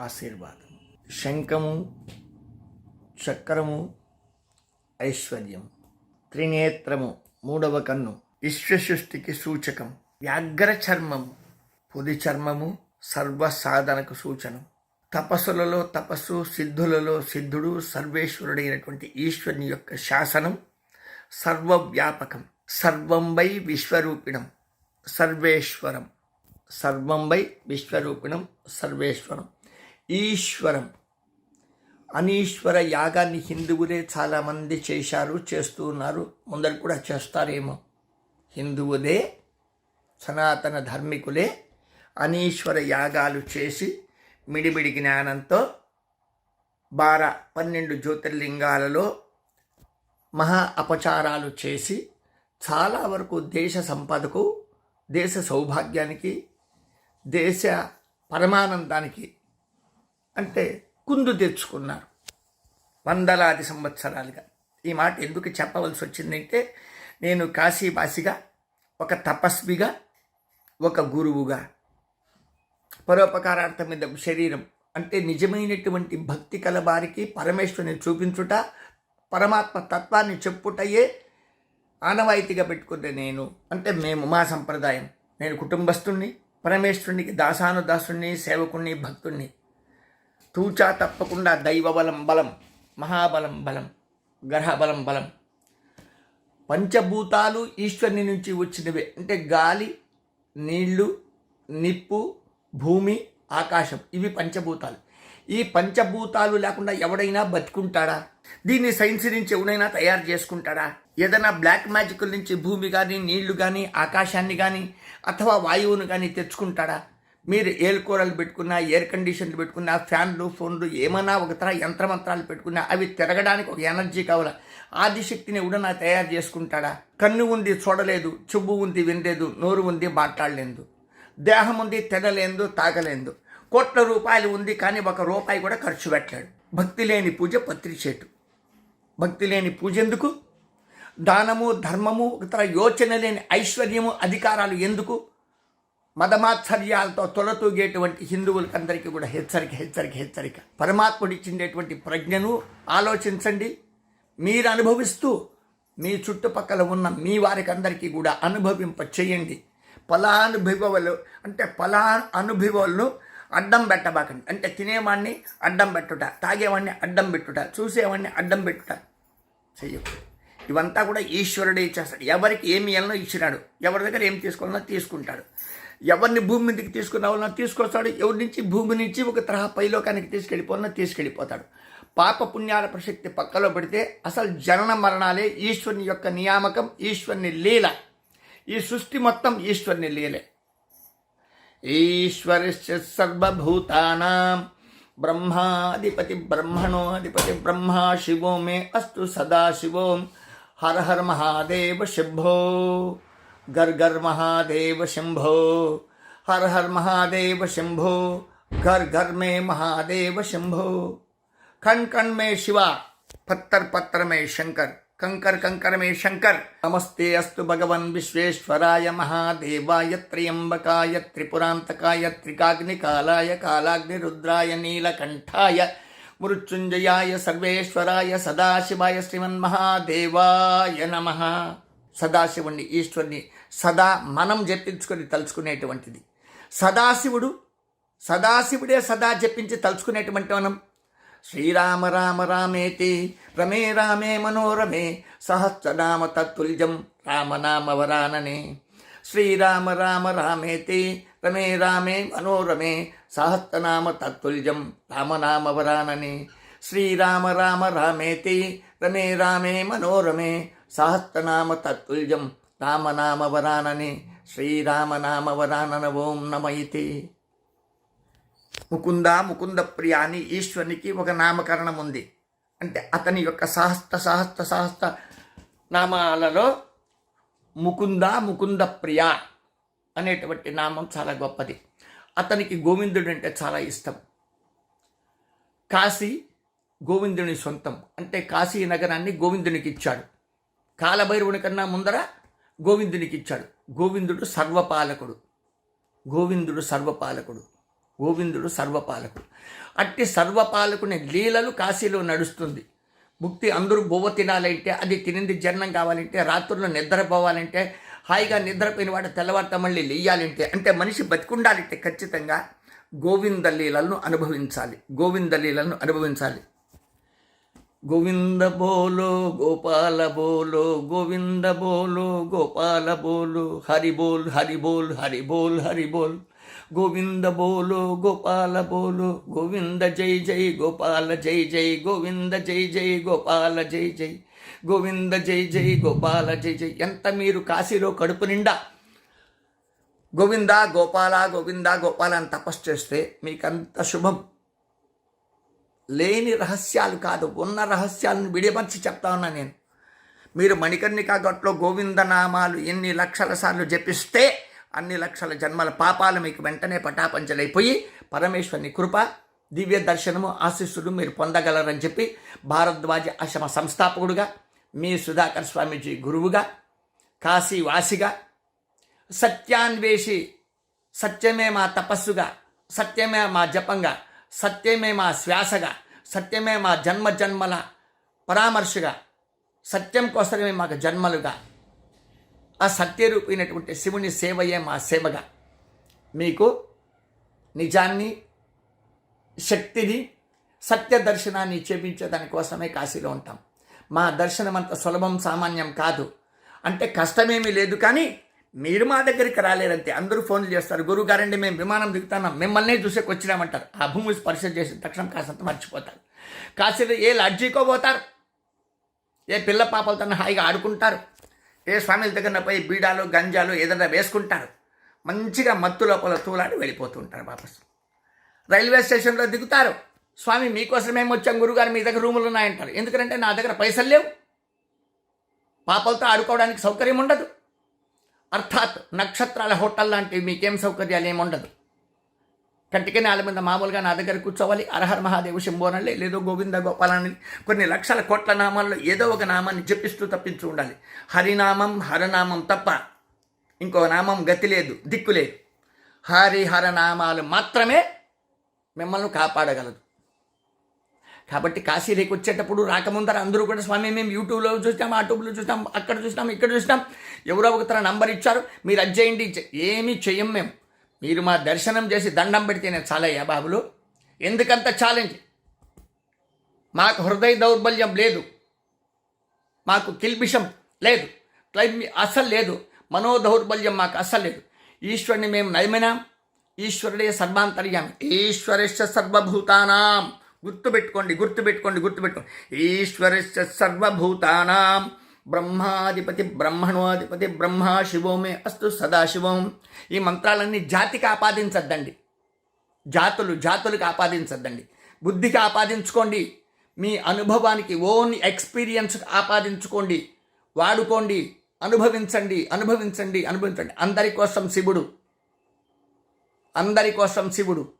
ఆశీర్వాదం. శంఖము చక్రము ఐశ్వర్యం. త్రినేత్రము మూడవ కన్ను. విశ్వసృష్టికి సూచకం. వ్యాఘ్ర చర్మము పొది చర్మము సర్వ సాధనకు సూచనం. తపస్సులలో తపస్సు సిద్ధులలో సిద్ధుడు సర్వేశ్వరుడైనటువంటి ఈశ్వరుని యొక్క శాసనం సర్వవ్యాపకం. సర్వంబై విశ్వరూపిణం సర్వేశ్వరం. సర్వంబై విశ్వరూపిణం సర్వేశ్వరం. ఈశ్వరం. అనీశ్వర యాగాన్ని హిందువులే చాలామంది చేశారు చేస్తూ ఉన్నారు ముందరు కూడా చేస్తారేమో. హిందువులే సనాతన ధర్మికులే అనీశ్వర యాగాలు చేసి మిడిమిడి జ్ఞానంతో బార పన్నెండు జ్యోతిర్లింగాలలో మహా అపచారాలు చేసి చాలా వరకు దేశ సంపదకు దేశ సౌభాగ్యానికి దేశ పరమానందానికి అంటే కుందు తెచ్చుకున్నారు. వందలాది సంవత్సరాలుగా. ఈ మాట ఎందుకు చెప్పవలసి వచ్చిందంటే నేను కాశీవాసిగా ఒక తపస్విగా ఒక గురువుగా పరోపకారార్థమైన శరీరం అంటే నిజమైనటువంటి భక్తి కల వారికి పరమేశ్వరుని చూపించుట పరమాత్మ తత్వాన్ని చెప్పుటయే ఆనవాయితీగా పెట్టుకుంటే నేను అంటే మేము మా సంప్రదాయం. నేను కుటుంబస్తుణ్ణి పరమేశ్వరునికి దాసుణ్ణి సేవకుణ్ణి భక్తుణ్ణి. తూచా తప్పకుండా దైవబలం బలం మహాబలం బలం గ్రహబలం బలం. పంచభూతాలు ఈశ్వరుని నుంచి వచ్చినవే. అంటే గాలి నీళ్ళు నిప్పు భూమి ఆకాశం. ఇవి పంచభూతాలు. ఈ పంచభూతాలు లేకుండా ఎవడైనా బతుకుంటాడా? దీన్ని సైన్స్ నుంచి ఎవడైనా తయారు చేసుకుంటాడా? ఏదైనా బ్లాక్ మ్యాజిక్ నుంచి భూమి కానీ నీళ్ళు కానీ ఆకాశాన్ని కానీ అథవా వాయువును కానీ తెచ్చుకుంటాడా? మీరు ఏల్ కూరలు పెట్టుకున్నా ఎయిర్ కండిషన్లు పెట్టుకున్నా ఫ్యాన్లు ఫోన్లు ఏమన్నా ఒక తర యంత్రమంత్రాలు పెట్టుకున్నా అవి తిరగడానికి ఒక ఎనర్జీ కావాలా? ఆదిశక్తిని ఎవడన్నా తయారు చేసుకుంటాడా? కన్ను ఉంది చూడలేదు చెబ్బు ఉంది వినలేదు నోరు ఉంది మాట్లాడలేదు. దేహం ఉంది తినలేదు తాగలేదు. కోట్ల రూపాయలు ఉంది కానీ ఒక రూపాయి కూడా ఖర్చు పెట్టాడు భక్తి లేని పూజ పత్రిచేటు భక్తి లేని పూజ ఎందుకు? దానము ధర్మము ఇతర యోచన లేని ఐశ్వర్యము అధికారాలు ఎందుకు? మదమాత్సర్యాలతో తొలతూగేటువంటి హిందువులకందరికీ కూడా హెచ్చరిక హెచ్చరిక హెచ్చరిక. పరమాత్ముడిచ్చిండేటువంటి ప్రజ్ఞను ఆలోచించండి. మీరు అనుభవిస్తూ మీ చుట్టుపక్కల ఉన్న మీ వారికి అందరికీ కూడా అనుభవింప చేయండి. ఫలానుభవలు అంటే ఫలా అనుభవాలను అడ్డం పెట్టబాకండి. అంటే తినేవాడిని అడ్డం పెట్టుట తాగేవాడిని అడ్డం పెట్టుట చూసేవాడిని అడ్డం పెట్టుట చెయ్యకూడదు ఇవంతా కూడా ఈశ్వరుడే చేస్తాడు. ఎవరికి ఏమి ఇవ్వాలనో ఇచ్చినాడు. ఎవరి దగ్గర ఏం తీసుకోవాలనో తీసుకుంటాడు. ఎవరిని భూమి మీదకి తీసుకున్నావన్నా తీసుకొస్తాడు. ఎవరి నుంచి? భూమి నుంచి ఒక తరహా పైలోకానికి తీసుకెళ్ళిపోవాలన్నా తీసుకెళ్ళిపోతాడు. పాప పుణ్యాల ప్రసక్తి పక్కలో పెడితే అసలు జనన మరణాలే ఈశ్వరుని యొక్క నియామకం ఈశ్వరుని లీల. ఈ సృష్టి మొత్తం ఈశ్వరుని లీలే. ఈశ్వరస్య సర్వభూతానాం. బ్రహ్మాధిపతి బ్రహ్మణోధిపతి బ్రహ్మా శివో మే అస్తు సదాశివోం హర హర మహాదేవ శంభో. గర్ మహాదేవ శంభో హర్ హర్ మహాదేవ శంభో ఘర్ ఘర్ మే మహాదేవ శంభో. ఖణ్ ఖణ్ మే శివ పత్తర్ పత్తర్ మే శంకర్ కంకర్ కంకర్ మే శంకర్. నమస్తే అస్తు భగవన్ విశ్వేశ్వరాయ మహాదేవాయ త్ర్యంబకాయ త్రిపురాంతకాయ త్రికాగ్నికాలాయ కాలాగ్నిరుద్రాయ నీలకంఠాయ మృత్యుంజయాయ సర్వేశ్వరాయ సదాశివాయ శ్రీమన్మహాదేవాయ నమ. సదాశివుణ్ణి ఈశ్వరుని సదా మనం జపించుకొని తలుచుకునేటువంటిది. సదాశివుడు సదాశివుడే సదా జపించి తలుచుకునేటువంటి మనం. శ్రీరామ రామ రామేతి రమే రామే మనోరమే సహస్రనామ తత్తుల్యం రామనామ వరాననే. శ్రీరామ రామ రామేతి రమే రామే మనోరమే సహస్రనామ తత్తుల్యం రామనామ వరాననే. శ్రీరామ రామ రామేతి రమే రామే మనోరమే సహస్రనామ తత్తుల్యం రామనామ వరాననే వరానన ఓం నమైతి ముకుంద ముకుంద ప్రియ అని ఈశ్వరునికి ఒక నామకరణం ఉంది అంటే అతని యొక్క సహస్త సహస్త సహస్త నామాలలో ముకుంద ముకుంద ప్రియ అనేటువంటి నామం చాలా గొప్పది. అతనికి గోవిందుడు అంటే చాలా ఇష్టం. కాశీ గోవిందుని సొంతం. అంటే కాశీ నగరాన్ని గోవిందునికి ఇచ్చాడు కాలభైరవుని కన్నా ముందర గోవిందునికి ఇచ్చాడు గోవిందుడు సర్వపాలకుడు. గోవిందుడు సర్వపాలకుడు. గోవిందుడు సర్వపాలకుడు. అట్టి సర్వపాలకుని లీలలు కాశీలో నడుస్తుంది. భుక్తి అందరూ బొవ్వ తినాలంటే అది తినింది జీర్ణం కావాలంటే రాత్రుల్లో నిద్రపోవాలంటే హాయిగా నిద్రపోయిన వాడు తెల్లవారిత మళ్ళీ లేయాలంటే అంటే మనిషి బతికుండాలంటే ఖచ్చితంగా గోవింద లీలలను అనుభవించాలి. గోవింద లీలలను అనుభవించాలి. గోవింద బోలో గోపాల బోలో గోవింద బోలో గోపాల బోలో హరి బోల్ హరి బోల్ హరి బోల్ హరి బోల్. గోవింద బోలో గోపాల బోలో గోవింద జై జై గోపాల జై జై గోవింద జై జై గోపాల జై జై. గోవింద జై జై గోపాల జై జై. ఎంత మీరు కాశీలో కడుపు నిండా గోవింద గోపాల గోవింద గోపాల అని తపస్సు చేస్తే మీకంత శుభం. లేని రహస్యాలు కాదు ఉన్న రహస్యాలను విడిపరిచి చెప్తా ఉన్నా నేను. మీరు మణికర్ణికా గట్లో గోవింద నామాలు ఎన్ని లక్షల సార్లు జపిస్తే అన్ని లక్షల జన్మల పాపాలు మీకు వెంటనే పటాపంచలైపోయి పరమేశ్వరుని కృప దివ్య దర్శనము ఆశీస్సులు మీరు పొందగలరని చెప్పి భారద్వాజ ఆశ్రమ సంస్థాపకుడుగా మీ సుధాకర్ స్వామీజీ గురువుగా కాశీ వాసిగా సత్యాన్వేషి సత్యమే మా తపస్సుగా సత్యమే మా జపంగా సత్యమే మా శ్వాసగా సత్యమే మా జన్మ జన్మల పరామర్శగా సత్యం కోసమే మాకు జన్మలుగా. ఆ సత్యరూపైనటువంటి శివుని సేవయే మా సేవగా. మీకు నిజాన్ని శక్తిని సత్య దర్శనాన్ని చేపించే దానికోసమే కాశీలో ఉంటాం. మా దర్శనం అంత సులభం సామాన్యం కాదు. అంటే కష్టమేమీ లేదు కానీ మీరు మా దగ్గరికి రాలేరంతే అందరూ ఫోన్లు చేస్తారు. గురువు గారండి మేము విమానం దిగుతున్నాం. మిమ్మల్నే చూసేకి వచ్చినామంటారు ఆ భూమి స్పర్శ చేసి తక్షణం కాసంత మర్చిపోతారు. కాశీలో ఏ లడ్జీకో పోతారు. ఏ పిల్ల పాపలతో హాయిగా ఆడుకుంటారు. ఏ స్వామిల దగ్గర పోయి బీడాలు గంజాలు ఏదైనా వేసుకుంటారు. మంచిగా మత్తు లోపల తూలాడి వెళ్ళిపోతుంటారు వాపస్. రైల్వే స్టేషన్లో దిగుతారు. స్వామి మీకోసం మేము వచ్చాం. గురుగారు మీ దగ్గర రూములు ఉన్నాయంటారు. ఎందుకంటే నా దగ్గర పైసలు లేవు. పాపలతో ఆడుకోవడానికి సౌకర్యం ఉండదు. అర్థాత్ నక్షత్రాల హోటల్ లాంటివి మీకేం సౌకర్యాలు ఏమి ఉండదు. కంటికి నేల మీద మామూలుగా నా దగ్గర కూర్చోవాలి. అరహర్ మహాదేవ శంభోనల్లి లేదో గోవింద గోపాలని కొన్ని లక్షల కోట్ల నామాల్లో ఏదో ఒక నామాన్ని జపిస్తూ తప్పించు ఉండాలి. హరినామం హరనామం తప్ప ఇంకో నామం గతి లేదు దిక్కు లేదు. హరి మాత్రమే మిమ్మల్ని కాపాడగలదు. కాబట్టి కాశీలోకి వచ్చేటప్పుడు రాకముందర అందరూ కూడా స్వామి మేము యూట్యూబ్లో చూస్తాం యూట్యూబ్లో చూస్తాం అక్కడ చూస్తాం ఇక్కడ చూస్తాం ఎవరో ఒక తన నంబర్ ఇచ్చారు మీరు అది చేయండి ఏమీ చెయ్యం మేము. మీరు మా దర్శనం చేసి దండం పెడితేనే చాలయ్యా బాబులు. ఎందుకంత ఛాలెంజ్ మాకు హృదయ దౌర్బల్యం లేదు. మాకు కిల్బిషం లేదు. క్లైమ్ అస్సలు లేదు. మనో దౌర్బల్యం మాకు అస్సలు లేదు. ఈశ్వరుని మేము నయమినాం ఈశ్వరుడే సర్వాంతర్యామి. ఈశ్వరస్య సర్వభూతానాం. గుర్తుపెట్టుకోండి గుర్తుపెట్టుకోండి గుర్తుపెట్టుకోండి. ఈశ్వరస్య సర్వభూతానాం. బ్రహ్మాధిపతి బ్రహ్మణోధిపతి బ్రహ్మ శివోమే అస్తు సదాశివం. ఈ మంత్రాలన్నీ జాతికి ఆపాదించద్దండి. జాతులు జాతులకు ఆపాదించద్దండి. బుద్ధికి ఆపాదించుకోండి. మీ అనుభవానికి ఓన్ ఎక్స్పీరియన్స్ ఆపాదించుకోండి. వాడుకోండి. అనుభవించండి అనుభవించండి అనుభవించండి. అందరి కోసం శివుడు. అందరి కోసం శివుడు.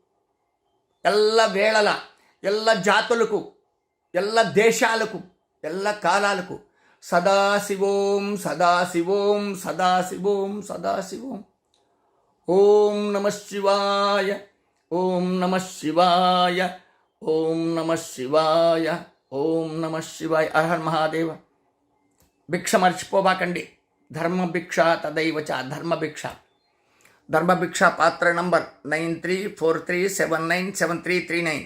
ఎల్ల వేళలా ఎల్ల జాతులకు ఎల్ల దేశాలకు ఎల్ల కాలాలకు సదాశివోం సదాశివోం సదాశివోం సదాశివోం. ఓం నమ శివాయ ఓం నమ శివాయ ఓం నమ శివాయ ఓం నమ శివాయ. అర్హర్ మహాదేవ. భిక్ష మర్చిపోబాకండి. ధర్మభిక్ష తదైవ చ ధర్మభిక్ష ధర్మభిక్ష పాత్ర number nine three four three seven nine seven three three nine.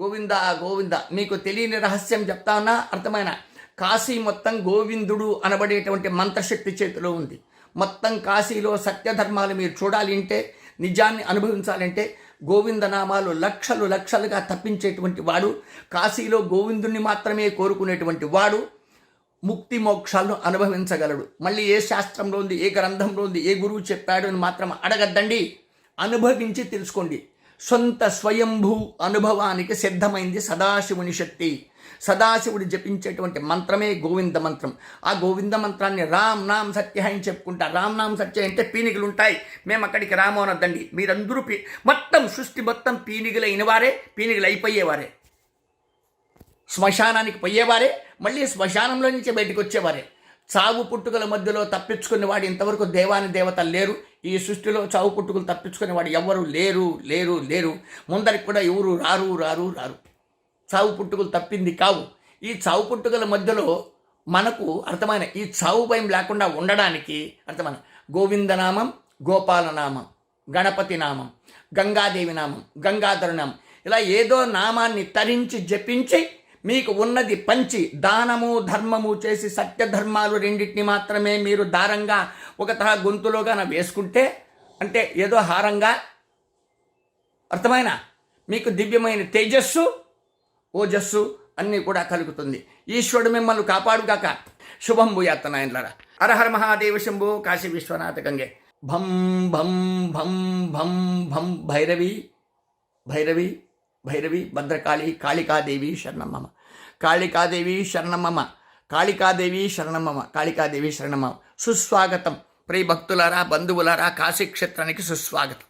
Govinda Govinda మీకు తెలియని రహస్యం చెప్తా ఉన్నా అర్థమైన. కాశీ మొత్తం గోవిందుడు అనబడేటువంటి మంత్రశక్తి చేతిలో ఉంది. మొత్తం కాశీలో సత్యధర్మాలు మీరు చూడాలి అంటే నిజాన్ని అనుభవించాలంటే గోవింద నామాలు లక్షలు లక్షలుగా తప్పించేటువంటి వాడు కాశీలో గోవిందుణ్ణి మాత్రమే కోరుకునేటువంటి వాడు ముక్తి మోక్షాలను అనుభవించగలడు. మళ్ళీ ఏ శాస్త్రంలో ఉంది ఏ గ్రంథంలో ఉంది ఏ గురువు చెప్పాడు అని మాత్రం అడగద్దండి. అనుభవించి తెలుసుకోండి. సొంత స్వయంభూ అనుభవానికి సిద్ధమైంది సదాశివుని శక్తి. సదాశివుడు జపించేటువంటి మంత్రమే గోవింద మంత్రం. ఆ గోవింద మంత్రాన్ని రామ్ నామ్ సత్య అని చెప్పుకుంటా. రామ్ నామ్ సత్య అంటే పీనిగులు ఉంటాయి మేము అక్కడికి రాము అనొద్దండి. మీరందరూ పీ మొత్తం సృష్టి మొత్తం పీనికలు అయిన వారే పీనిగులు అయిపోయేవారే శ్మశానానికి పోయేవారే మళ్ళీ శ్మశానంలో నుంచి బయటకు వచ్చేవారే చావు పుట్టుకల మధ్యలో తప్పించుకునే వాడు ఇంతవరకు దేవాని దేవత లేరు. ఈ సృష్టిలో చావు పుట్టుకలు తప్పించుకునే వాడు ఎవరు లేరు లేరు లేరు. ముందరికి కూడా ఎవరు రారు రారు రారు. చావు పుట్టుకలు తప్పింది కావు. ఈ చావు పుట్టుకల మధ్యలో మనకు అర్థమైన ఈ చావు భయం లేకుండా ఉండడానికి అర్థమైన గోవిందనామం గోపాలనామం గణపతి నామం గంగాదేవి నామం గంగాధర నామం. ఇలా ఏదో నామాన్ని తరించి జపించి మీకు ఉన్నది పంచి దానము ధర్మము చేసి సత్యధర్మాలు రెండింటిని మాత్రమే మీరు దారంగా ఒక తరహా గొంతులోగాన వేసుకుంటే అంటే ఏదో హారంగా అర్థమైన? మీకు దివ్యమైన తేజస్సు ఓజస్సు అన్నీ కూడా కలుగుతుంది. ఈశ్వరుడు మిమ్మల్ని కాపాడుగాక శుభం భూయాత్త నాయనలారా. హరహర మహాదేవ శంభు కాశీ విశ్వనాథ గంగే. భం భం భం భం భం భైరవి భైరవి భైరవి భద్రకాళి కాళికాదేవి శరణమమ కాళికాదేవి శరణమమ కాళికాదేవి శరణమమ కాళికాదేవి శరణమమ సుస్వాగతం. ప్రియ భక్తులారా బంధువులారా కాశీ క్షేత్రానికి సుస్వాగతం.